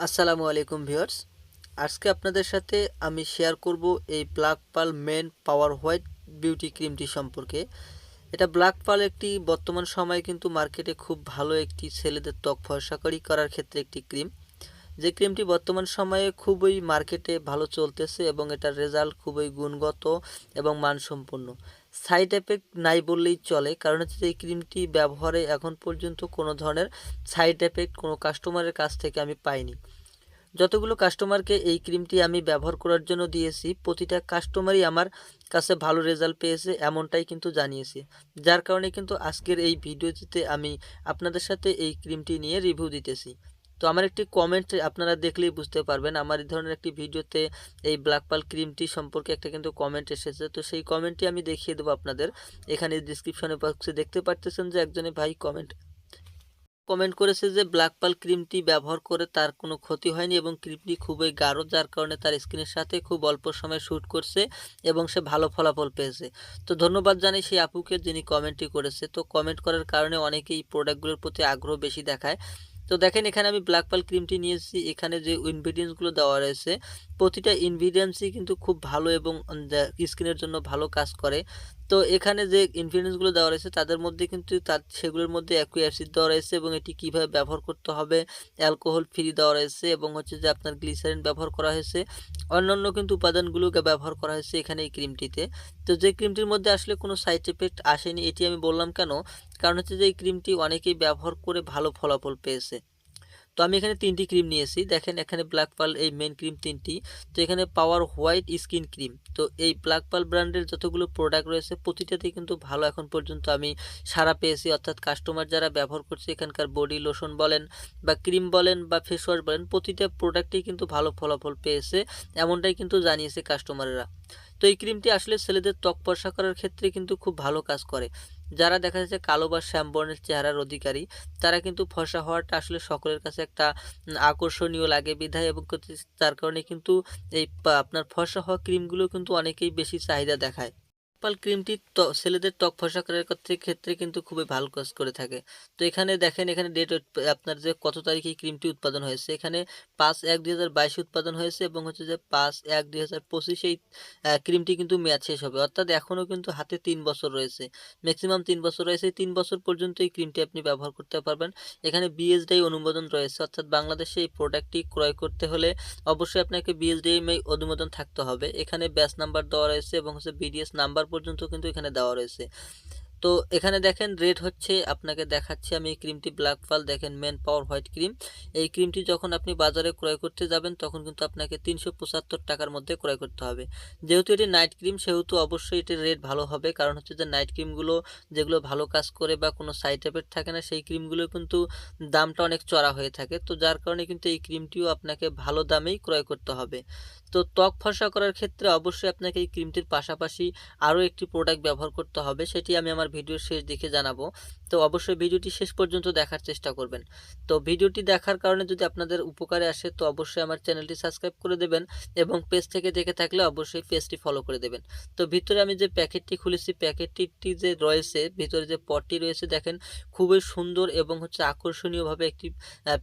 আসসালামু আলাইকুম ভিউয়ার্স। আজকে আপনাদের সাথে আমি শেয়ার করব এই ব্ল্যাক পাল মেন পাওয়ার হোয়াইট বিউটি ক্রিমটি সম্পর্কে। এটা ব্ল্যাক পাল একটি বর্তমান সময়ে কিন্তু মার্কেটে খুব ভালো একটি ছেলেদের ত্বক ফর্সাকারি করার ক্ষেত্রে একটি ক্রিম। যে ক্রিমটি বর্তমান সময়ে খুবই মার্কেটে ভালো চলতেছে এবং এটার রেজাল্ট খুবই গুণগত এবং মানসম্পন্ন। সাইড এফেক্ট নাই বললেই চলে। কারণ হচ্ছে যে এই ক্রিমটি ব্যবহারে এখন পর্যন্ত কোনো ধরনের সাইড এফেক্ট কোনো কাস্টমারের কাছ থেকে আমি পাইনি। যতগুলো কাস্টমারকে এই ক্রিমটি আমি ব্যবহার করার জন্য দিয়েছি, প্রতিটা কাস্টমারই আমার কাছে ভালো রেজাল্ট পেয়েছে এমনটাই কিন্তু জানিয়েছি। যার কারণে কিন্তু আজকের এই ভিডিওটিতে আমি আপনাদের সাথে এই ক্রিমটি নিয়ে রিভিউ দিতেছি। তো আমার একটি কমেন্ট আপনারা দেখলেই বুঝতে পারবেন। আমার এই ধরনের একটি ভিডিওতে এই ব্ল্যাক পাল ক্রিমটি সম্পর্কে একটা কিন্তু কমেন্ট এসেছে। তো সেই কমেন্টটি আমি দেখিয়ে দেবো আপনাদের। এখানে ডিসক্রিপশনে বক্সে দেখতে পারতেছেন যে একজনে ভাই কমেন্ট কমেন্ট করেছে যে ব্ল্যাক পাল ক্রিমটি ব্যবহার করে তার কোনো ক্ষতি হয়নি এবং ক্রিমটি খুবই গাঢ়, যার কারণে তার স্কিনের সাথে খুব অল্প সময় শ্যুট করছে এবং সে ভালো ফলাফল পেয়েছে। তো ধন্যবাদ জানাই সেই আপুকে যিনি কমেন্টটি করেছে। তো কমেন্ট করার কারণে অনেকেই প্রোডাক্টগুলোর প্রতি আগ্রহ বেশি দেখায়। তো দেখেন, এখানে আমি ব্ল্যাক পাল ক্রিমটি নিয়েছি। এখানে যে ইনগ্রিডিয়েন্টসগুলো দেওয়া রয়েছে, প্রতিটা ইনগ্রিডিয়েন্টসই কিন্তু খুব ভালো এবং স্কিনের জন্য ভালো কাজ করে। তো এখানে যে ইনগ্রিডিয়েন্টসগুলো দেওয়া রয়েছে, তাদের মধ্যে কিন্তু তার, সেগুলোর মধ্যে অ্যাকুই অ্যাসিড দেওয়া রয়েছে এবং এটি কীভাবে ব্যবহার করতে হবে অ্যালকোহল ফ্রি দেওয়া রয়েছে এবং হচ্ছে যে আপনার গ্লিসারিন ব্যবহার করা হয়েছে। অন্যান্য কিন্তু উপাদানগুলোকে ব্যবহার করা হয়েছে এখানে এই ক্রিমটিতে তো যে ক্রিমটির মধ্যে আসলে কোনো সাইড এফেক্ট আসেনি, এটি আমি বললাম কেন? কারণ হচ্ছে যে এই ক্রিমটি অনেকেই ব্যবহার করে ভালো ফলাফল পেয়েছে। তো আমি এখানে তিনটি ক্রিম নিয়েছি। দেখেন এখানে ব্ল্যাক পাল এই মেন ক্রিম তিনটি। তো এখানে পাওয়ার হোয়াইট স্কিন ক্রিম তো এই ব্ল্যাক পাল ব্র্যান্ডের যতগুলো প্রোডাক্ট রয়েছে, প্রতিটাতেই কিন্তু ভালো এখন পর্যন্ত আমি সারা পেয়েছি। অর্থাৎ কাস্টমার যারা ব্যবহার করছে, এখানকার বডি লোশন বলেন বা ক্রিম বলেন বা ফেস ওয়াশ বলেন, প্রতিটা প্রোডাক্টেই কিন্তু ভালো ফলাফল পেয়েছে। এমনটাই কিন্তু জানিয়েছে কাস্টমাররা তো এই ক্রিমটি আসলে ছেলেদের ত্বক পরশা করার ক্ষেত্রে কিন্তু খুব ভালো কাজ করে। যারা দেখা যাচ্ছে কালো বা শ্যামবর্ণের চেহারার অধিকারী, তারা কিন্তু ফসা হওয়াটা আসলে সকলের কাছে একটা আকর্ষণীয় লাগে বিধায় এবং তার কারণে কিন্তু এই আপনার ফসা হওয়া ক্রিমগুলো কিন্তু অনেকেই বেশি চাহিদা দেখায়। পাল ক্রিমটি ছেলেদের ত্বক ফসা করার ক্ষেত্রে কিন্তু খুবই ভালো কাজ করে থাকে। তো এখানে দেখেন, এখানে ডেট আপনার যে কত তারিখে ক্রিমটি উৎপাদন হয়েছে, এখানে পাঁচ এক দুই উৎপাদন হয়েছে এবং হচ্ছে যে পাঁচ এক দুই হাজার পঁচিশে এই ক্রিমটি কিন্তু মেয়াদ শেষ হবে। অর্থাৎ এখনও কিন্তু হাতে তিন বছর রয়েছে। ম্যাক্সিমাম তিন বছর রয়েছে। তিন বছর পর্যন্ত এই ক্রিমটি আপনি ব্যবহার করতে পারবেন। এখানে বিএসডি অনুমোদন রয়েছে। অর্থাৎ বাংলাদেশে এই প্রোডাক্টটি ক্রয় করতে হলে অবশ্যই আপনাকে বিএসডিএমআই অনুমোদন থাকতে হবে। এখানে ব্যাচ নাম্বার দেওয়া রয়েছে এবং হচ্ছে বিডিএস নাম্বার পর্যন্ত কিন্তু এখানে দেওয়া রয়েছে। তো এখানে দেখেন রেড হচ্ছে, আপনাকে দেখাচ্ছি আমি এই ক্রিমটি ব্ল্যাক ফাল দেখেন মেন পাওয়ার হোয়াইট ক্রিম এই ক্রিমটি যখন আপনি বাজারে ক্রয় করতে যাবেন, তখন কিন্তু আপনাকে তিনশো পঁচাত্তর টাকার মধ্যে ক্রয় করতে হবে। যেহেতু এটি নাইট ক্রিম সেহেতু অবশ্যই এটির রেট ভালো হবে। কারণ হচ্ছে যে নাইট ক্রিমগুলো যেগুলো ভালো কাজ করে বা কোনো সাইড এফেক্ট থাকে না, সেই ক্রিমগুলো কিন্তু দামটা অনেক চড়া হয়ে থাকে। তো যার কারণে কিন্তু এই ক্রিমটিও আপনাকে ভালো দামেই ক্রয় করতে হবে। তো ত্বক ফসা করার ক্ষেত্রে অবশ্যই আপনাকে এই ক্রিমটির পাশাপাশি আরও একটি প্রোডাক্ট ব্যবহার করতে হবে। সেটি আমি আমার ভিডিওর শেষ দিকে জানাব। তো অবশ্যই ভিডিওটি শেষ পর্যন্ত দেখার চেষ্টা করবেন। তো ভিডিওটি দেখার কারণে যদি আপনাদের উপকারে আসে, তো অবশ্যই আমার চ্যানেলটি সাবস্ক্রাইব করে দেবেন এবং পেজ থেকে দেখে থাকলে অবশ্যই পেজটি ফলো করে দেবেন। তো ভিতরে আমি যে প্যাকেটটি খুলেছি প্যাকেটটি যে রয়েছে, ভিতরে যে পটটি রয়েছে, দেখেন খুবই সুন্দর এবং হচ্ছে আকর্ষণীয়ভাবে একটি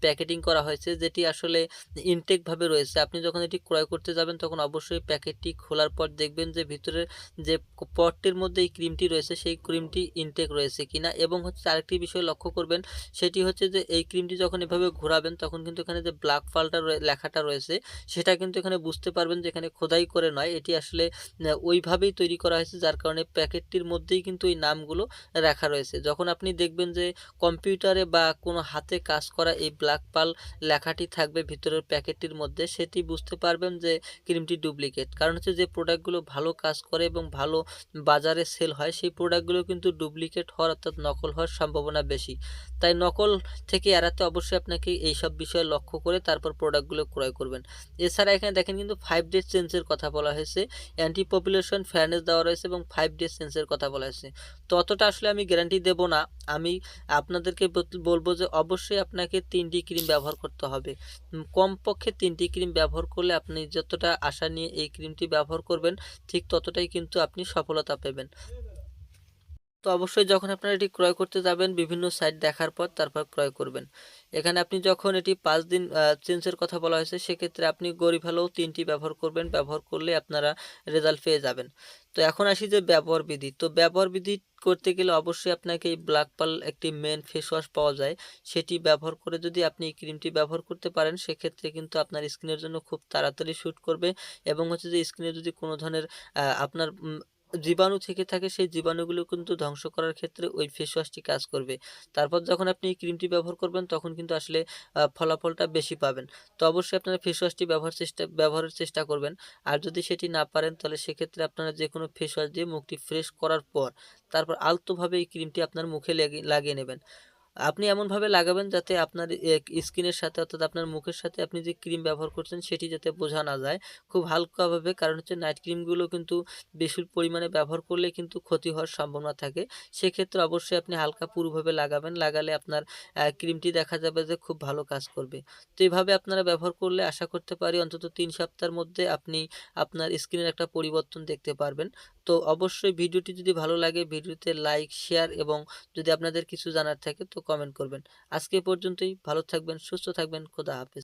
প্যাকেটিং করা হয়েছে, যেটি আসলে ইনটেকভাবে রয়েছে। আপনি যখন এটি ক্রয় করতে যাবেন, তখন অবশ্যই প্যাকেটটি খোলার পর দেখবেন যে ভিতরে যে পটটির মধ্যে এই ক্রিমটি রয়েছে, সেই ক্রিমটি ইনটেক রয়েছে কিনা এবং হচ্ছে আরেকটি বিষয় লক্ষ্য করবেন, সেটি হচ্ছে যে এই ক্রিমটি যখন এভাবে ঘোরাবেন, তখন কিন্তু এখানে যে ব্ল্যাক ফালটা লেখাটা রয়েছে, সেটা কিন্তু এখানে বুঝতে পারবেন যে এখানে খোদাই করে নয়, এটি আসলে ওইভাবেই তৈরি করা হয়েছে, যার কারণে প্যাকেটটির মধ্যেই কিন্তু এই নামগুলো রাখা রয়েছে। যখন আপনি দেখবেন যে কম্পিউটারে বা কোনো হাতে কাজ করা এই ব্ল্যাক পাল লেখাটি থাকবে ভিতরের প্যাকেটটির মধ্যে, সেটি বুঝতে পারবেন যে ক্রিমটি ডুপ্লিকেট কারণ হচ্ছে যে প্রোডাক্টগুলো ভালো কাজ করে এবং ভালো বাজারে সেল হয়, সেই প্রোডাক্টগুলো কিন্তু ডুপ্লিকেট হওয়ার অর্থাৎ নকল হওয়ার সম্ভাবনা বেশি। তাই নকল থেকে এড়াতে অবশ্যই আপনাকে এই সব বিষয়ে লক্ষ্য করে তারপর প্রোডাক্টগুলো ক্রয় করবেন। এছাড়া এখানে দেখেন কিন্তু ফাইভ ডেজ চেঞ্জের কথা বলা হয়েছে অ্যান্টি পপুলেশন ফেয়ারনেস দেওয়া রয়েছে এবং ফাইভ ডেজ চেঞ্জের কথা বলা হয়েছে। ততটা আসলে আমি গ্যারান্টি দেব না। আমি আপনাদেরকে বলব যে অবশ্যই আপনাকে তিনটি ক্রিম ব্যবহার করতে হবে। কমপক্ষে তিনটি ক্রিম ব্যবহার করলে আপনি যতটা আশা নিয়ে এই ক্রিমটি ব্যবহার করবেন, ঠিক ততটাই কিন্তু আপনি সফলতা পাবেন। তো অবশ্যই যখন আপনারা এটি ক্রয় করতে যাবেন, বিভিন্ন সাইট দেখার পর তারপর ক্রয় করবেন। এখানে আপনি যখন এটি পাঁচ দিন চেঞ্জের কথা বলা হয়েছে, সেক্ষেত্রে আপনি গরিব হলেও তিনটি ব্যবহার করবেন। ব্যবহার করলে আপনারা রেজাল্ট পেয়ে যাবেন। তো এখন আসি যে ব্যবহার বিধি। তো ব্যবহার বিধি করতে গেলে অবশ্যই আপনাকে এই ব্ল্যাক পাল একটি মেন ফেস ওয়াশ পাওয়া যায়। সেটি ব্যবহার করে যদি আপনি এই ক্রিমটি ব্যবহার করতে পারেন, সেক্ষেত্রে কিন্তু আপনার স্কিনের জন্য খুব তাড়াতাড়ি শ্যুট করবে এবং হচ্ছে যে স্কিনে যদি কোনো ধরনের আপনার জীবাণু থেকে থাকে, সেই জীবাণুগুলো কিন্তু ধ্বংস করার ক্ষেত্রে ওই ফেস ওয়াশটি কাজ করবে। তারপর যখন আপনি এই ক্রিমটি ব্যবহার করবেন, তখন কিন্তু আসলে ফলাফলটা বেশি পাবেন। তো অবশ্যই আপনারা ফেস ওয়াশটি ব্যবহার চেষ্টা, ব্যবহারের চেষ্টা করবেন। আর যদি সেটি না পারেন, তাহলে সেক্ষেত্রে আপনারা যে কোনো ফেস ওয়াশ দিয়ে মুখটি ফ্রেশ করার পর, তারপর আলতোভাবে এই ক্রিমটি আপনার মুখে লেগে- লাগিয়ে নেবেন। আপনি এমনভাবে লাগাবেন যাতে আপনার স্কিনের সাথে অর্থাৎ আপনার মুখের সাথে আপনি যে ক্রিম ব্যবহার করছেন সেটি যাতে বোঝা না যায়। খুব হালকাভাবে, কারণ হচ্ছে নাইট ক্রিমগুলো কিন্তু বেশি পরিমাণে ব্যবহার করলে কিন্তু ক্ষতি হওয়ার সম্ভাবনা থাকে। সেক্ষেত্রে অবশ্যই আপনি হালকা পুরোভাবে লাগাবেন, লাগালে আপনার ক্রিমটি দেখা যাবে যে খুব ভালো কাজ করবে। তো এইভাবে আপনারা ব্যবহার করলে আশা করতে পারি অন্তত তিন সপ্তাহের মধ্যে আপনি আপনার স্কিনের একটা পরিবর্তন দেখতে পারবেন। তো অবশ্যই ভিডিওটি যদি ভালো লাগে, ভিডিওতে লাইক, শেয়ার এবং যদি আপনাদের কিছু জানার থাকে তো কমেন্ট করবেন। আজকে পর্যন্তই ভালো থাকবেন সুস্থ থাকবেন খোদা হাফেজ।